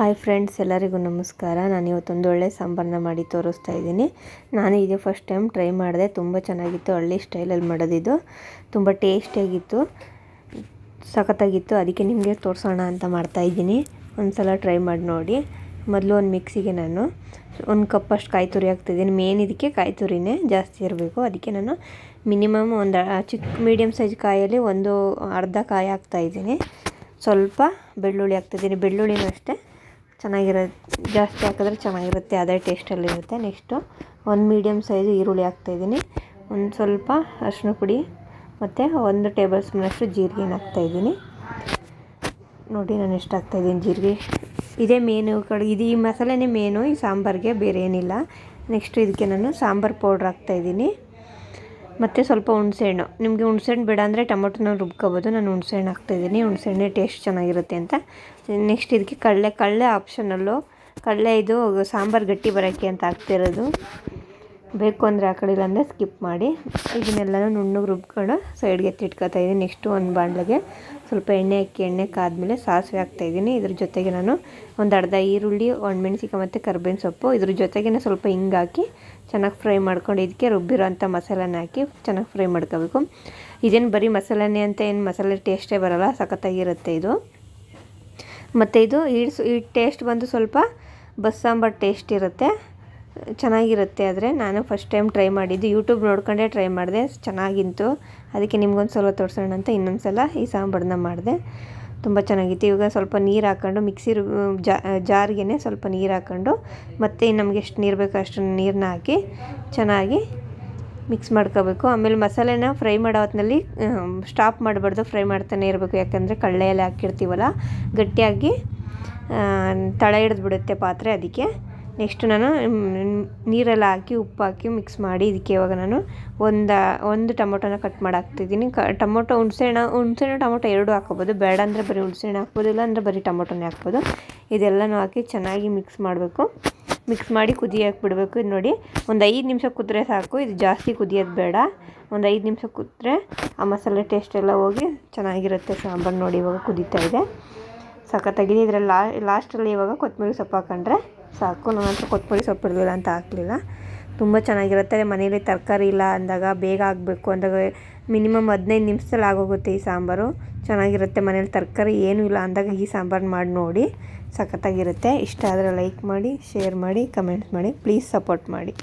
Hi friends, ಎಲ್ಲರಿಗೂ ನಮಸ್ಕಾರ. ನಾನು ಇವತ್ತೊಂದು ಒಳ್ಳೆ ಸಾಂಬಾರನ್ನ ಮಾಡಿ ತೋರಿಸ್ತಾ ಇದ್ದೀನಿ. ನಾನು ಇದೇ ಫಸ್ಟ್ ಟೈಮ್ ಟ್ರೈ ಮಾಡಿದೆ. ತುಂಬ ಚೆನ್ನಾಗಿತ್ತು, ಹಳ್ಳಿ ಸ್ಟೈಲಲ್ಲಿ ಮಾಡೋದಿದ್ದು ತುಂಬ ಟೇಸ್ಟಿಯಾಗಿತ್ತು ಸಖತ್ತಾಗಿತ್ತು. ಅದಕ್ಕೆ ನಿಮಗೆ ತೋರಿಸೋಣ ಅಂತ ಮಾಡ್ತಾಯಿದ್ದೀನಿ ಒಂದು ಸಲ ಟ್ರೈ ಮಾಡಿ ನೋಡಿ. ಮೊದಲು ಒಂದು ಮಿಕ್ಸಿಗೆ ನಾನು ಒಂದು ಕಪ್ಪಷ್ಟು ಕಾಯಿ ತುರಿ ಹಾಕ್ತಿದ್ದೀನಿ ಮೇನ್ ಇದಕ್ಕೆ ಕಾಯಿ ತುರಿನೇ ಜಾಸ್ತಿ ಇರಬೇಕು. ಅದಕ್ಕೆ ನಾನು ಮಿನಿಮಮ್ ಒಂದು ಚಿಕ್ಕ ಮೀಡಿಯಮ್ ಸೈಜ್ ಕಾಯಲ್ಲಿ ಒಂದು ಅರ್ಧ ಕಾಯಿ ಹಾಕ್ತಾಯಿದ್ದೀನಿ ಸ್ವಲ್ಪ ಬೆಳ್ಳುಳ್ಳಿ ಹಾಕ್ತಿದ್ದೀನಿ ಬೆಳ್ಳುಳ್ಳಿನೂ ಅಷ್ಟೇ. ಚೆನ್ನಾಗಿರೋ, ಜಾಸ್ತಿ ಹಾಕಿದ್ರೆ ಚೆನ್ನಾಗಿರುತ್ತೆ, ಅದೇ ಟೇಸ್ಟಲ್ಲಿರುತ್ತೆ ನೆಕ್ಸ್ಟು ಒಂದು ಮೀಡಿಯಮ್ ಸೈಜು ಈರುಳ್ಳಿ ಹಾಕ್ತಾಯಿದ್ದೀನಿ ಒಂದು ಸ್ವಲ್ಪ ಅರಿಶಿನ ಪುಡಿ ಮತ್ತು ಒಂದು ಟೇಬಲ್ ಸ್ಪೂನಷ್ಟು ಜೀರಿಗೆ ಹಾಕ್ತಾಯಿದ್ದೀನಿ ನೋಡಿ ನಾನು ಎಷ್ಟು ಹಾಕ್ತಾಯಿದ್ದೀನಿ ಜೀರಿಗೆ. ಇದೇ ಮೇನು ಕಡೆ, ಇದು ಈ ಮಸಾಲೆನೇ ಮೇನು ಈ ಸಾಂಬಾರಿಗೆ ಬೇರೆ ಏನಿಲ್ಲ ನೆಕ್ಸ್ಟ್ ಇದಕ್ಕೆ ನಾನು ಸಾಂಬಾರು ಪೌಡ್ರ್ ಹಾಕ್ತಾಯಿದ್ದೀನಿ ಮತ್ತು ಸ್ವಲ್ಪ ಹುಣಸೆಹಣ್ಣು ನಿಮಗೆ ಹುಣಸೆಹಣ್ಣು ಬೇಡ ಅಂದರೆ ಟೊಮೊಟೊನ ರುಬ್ಕೋಬೋದು. ನಾನು ಹುಣಸೆಹಣ್ಣು ಹಾಕ್ತಾಯಿದ್ದೀನಿ ಹುಣಸೆಹಣ್ಣೆ ಟೇಸ್ಟ್ ಚೆನ್ನಾಗಿರುತ್ತೆ ಅಂತ. ನೆಕ್ಸ್ಟ್ ಇದಕ್ಕೆ ಕಡಲೆ ಕಡಲೆ ಆಪ್ಷನಲ್ಲು ಕಡಲೆ ಇದು ಸಾಂಬಾರು ಗಟ್ಟಿ ಬರೋಕ್ಕೆ ಅಂತ ಹಾಕ್ತಿರೋದು. ಬೇಕು ಅಂದರೆ ಆ ಕಡೆ ಇಲ್ಲಾಂದರೆ ಸ್ಕಿಪ್ ಮಾಡಿ. ಇದನ್ನೆಲ್ಲನೂ ನುಣ್ಣಗೆ ರುಬ್ಕೊಂಡು ಸೈಡ್ಗೆ ಎತ್ತಿಟ್ಕೊತಾ ಇದ್ದೀನಿ ನೆಕ್ಸ್ಟು ಒಂದು ಬಾಣಲೆಗೆ ಸ್ವಲ್ಪ ಎಣ್ಣೆ ಹಾಕಿ ಎಣ್ಣೆ ಕಾದ್ಮೇಲೆ ಸಾಸಿವೆ ಹಾಕ್ತಾಯಿದ್ದೀನಿ ಇದ್ರ ಜೊತೆಗೆ ನಾನು ಒಂದು ಅರ್ಧ ಈರುಳ್ಳಿ ಒಣಮೆಣ್ಸಿಕಾಯಿ ಮತ್ತು ಕರ್ಬೇವಿನ ಸೊಪ್ಪು. ಇದ್ರ ಜೊತೆಗೆ ಸ್ವಲ್ಪ ಹಿಂಗೆ ಹಾಕಿ ಚೆನ್ನಾಗಿ ಫ್ರೈ ಮಾಡ್ಕೊಂಡು ಇದಕ್ಕೆ ರುಬ್ಬಿರೋ ಅಂಥ ಮಸಾಲನ ಹಾಕಿ ಚೆನ್ನಾಗಿ ಫ್ರೈ ಮಾಡ್ಕೋಬೇಕು. ಇದೇನು ಬರೀ ಮಸಾಲೆನೇ ಅಂತ ಏನು ಮಸಾಲೆ ಟೇಸ್ಟೇ ಬರೋಲ್ಲ, ಸಖತ್ತಾಗಿರುತ್ತೆ ಇದು. ಮತ್ತು ಇದು ಈ ಟೇಸ್ಟ್ ಬಂದು ಸ್ವಲ್ಪ ಬಸ್ಸಾಂಬಾರು ಟೇಸ್ಟ್ ಇರುತ್ತೆ. ಚೆನ್ನಾಗಿರುತ್ತೆ ಆದರೆ ನಾನು ಫಸ್ಟ್ ಟೈಮ್ ಟ್ರೈ ಮಾಡಿದ್ದು. ಯೂಟ್ಯೂಬ್ ನೋಡ್ಕೊಂಡೇ ಟ್ರೈ ಮಾಡಿದೆ. ಚೆನ್ನಾಗಿತ್ತು. ಅದಕ್ಕೆ ನಿಮ್ಗೊಂದು ಸ್ವಲ್ಪ ತೋರಿಸೋಣ ಅಂತ ಇನ್ನೊಂದು ಸಲ ಈ ಸಾಂಬಾರನ್ನ ಮಾಡಿದೆ. ತುಂಬ ಚೆನ್ನಾಗಿತ್ತು. ಇವಾಗ ಸ್ವಲ್ಪ ನೀರು ಹಾಕ್ಕೊಂಡು ಮಿಕ್ಸಿ ಜಾರ್ಗೆ ಸ್ವಲ್ಪ ನೀರು ಹಾಕ್ಕೊಂಡು ಮತ್ತು ನಮಗೆ ಎಷ್ಟು ನೀರು ಬೇಕೋ ಅಷ್ಟು ನೀರನ್ನ ಹಾಕಿ ಚೆನ್ನಾಗಿ ಮಿಕ್ಸ್ ಮಾಡ್ಕೋಬೇಕು. ಆಮೇಲೆ ಮಸಾಲೆನ ಫ್ರೈ ಮಾಡೋ ಹೊತ್ತಿನಲ್ಲಿ ಸ್ಟಾಪ್ ಮಾಡಬಾರ್ದು. ಫ್ರೈ ಮಾಡ್ತಾನೆ ಇರಬೇಕು. ಯಾಕಂದರೆ ಕಳ್ಳೆಯಲ್ಲಿ ಹಾಕಿರ್ತೀವಲ್ಲ, ಗಟ್ಟಿಯಾಗಿ ತಳ ಹಿಡಿದ್ಬಿಡುತ್ತೆ ಪಾತ್ರೆ ಅದಕ್ಕೆ. ನೆಕ್ಸ್ಟ್ ನಾನು ನೀರೆಲ್ಲ ಹಾಕಿ, ಉಪ್ಪು ಹಾಕಿ ಮಿಕ್ಸ್ ಮಾಡಿ ಇದಕ್ಕೆ ಇವಾಗ ನಾನು ಒಂದು ಒಂದು ಟೊಮೊಟೊನ ಕಟ್ ಮಾಡಿ ಹಾಕ್ತಿದ್ದೀನಿ ಕ, ಟೊಮೊಟೊ, ಹುಣ್ಸೆಹಣ್ಣು ಹುಣ್ಸೆಹಣ್ಣು, ಟೊಮೊಟೊ ಎರಡು ಹಾಕೋಬೋದು. ಬೇಡ ಅಂದರೆ ಬರೀ ಹುಣ್ಸೆಹಣ್ಣು ಹಾಕ್ಬೋದು, ಇಲ್ಲ ಅಂದರೆ ಬರೀ ಟೊಮೊಟೊನೇ ಹಾಕ್ಬೋದು. ಇದೆಲ್ಲನೂ ಹಾಕಿ ಚೆನ್ನಾಗಿ ಮಿಕ್ಸ್ ಮಾಡಬೇಕು. ಮಿಕ್ಸ್ ಮಾಡಿ ಕುದಿಯಕ್ಕೆ ಬಿಡಬೇಕು ಇದು ನೋಡಿ, ಒಂದು ಐದು ನಿಮಿಷ ಕುದ್ರೆ ಸಾಕು. ಇದು ಜಾಸ್ತಿ ಕುದಿಯೋದು ಬೇಡ. ಒಂದು ಐದು ನಿಮಿಷ ಕುದ್ರೆ ಆ ಮಸಾಲೆ ಟೇಸ್ಟ್ ಎಲ್ಲ ಹೋಗಿ ಚೆನ್ನಾಗಿರುತ್ತೆ. ಸಾಂಬಾರು ನೋಡಿ ಇವಾಗ ಕುದೀತಾ ಇದೆ. ಸಖತ್ತಾಗಿದೆ ಇದರಲ್ಲಿ ಲಾಸ್ಟಲ್ಲಿ ಇವಾಗ ಕೊತ್ತಂಬರಿ ಸೊಪ್ಪು ಹಾಕೊಂಡ್ರೆ ಸಾಕು, ನನ್ನ ಹತ್ರ ಕೊತ್ತಂಬರಿ ಸೊಪ್ಪು ಇರಲಿಲ್ಲ ಅಂತ ಹಾಕಲಿಲ್ಲ. ತುಂಬ ಚೆನ್ನಾಗಿರುತ್ತೆ ಮನೇಲಿ ತರಕಾರಿ ಇಲ್ಲ ಅಂದಾಗ ಬೇಗ ಆಗಬೇಕು ಅಂದಾಗ ಮಿನಿಮಮ್ ಹದಿನೈದು ನಿಮಿಷದಲ್ಲಿ ಆಗೋಗುತ್ತೆ ಈ ಸಾಂಬಾರು. ಚೆನ್ನಾಗಿರುತ್ತೆ ಮನೇಲಿ ತರಕಾರಿ ಏನೂ ಇಲ್ಲ ಅಂದಾಗ ಈ ಸಾಂಬಾರು ಮಾಡಿ ನೋಡಿ, ಸಖತ್ತಾಗಿರುತ್ತೆ. ಇಷ್ಟ ಆದರೆ ಲೈಕ್ ಮಾಡಿ, ಶೇರ್ ಮಾಡಿ, ಕಮೆಂಟ್ಸ್ ಮಾಡಿ, ಪ್ಲೀಸ್ ಸಪೋರ್ಟ್ ಮಾಡಿ.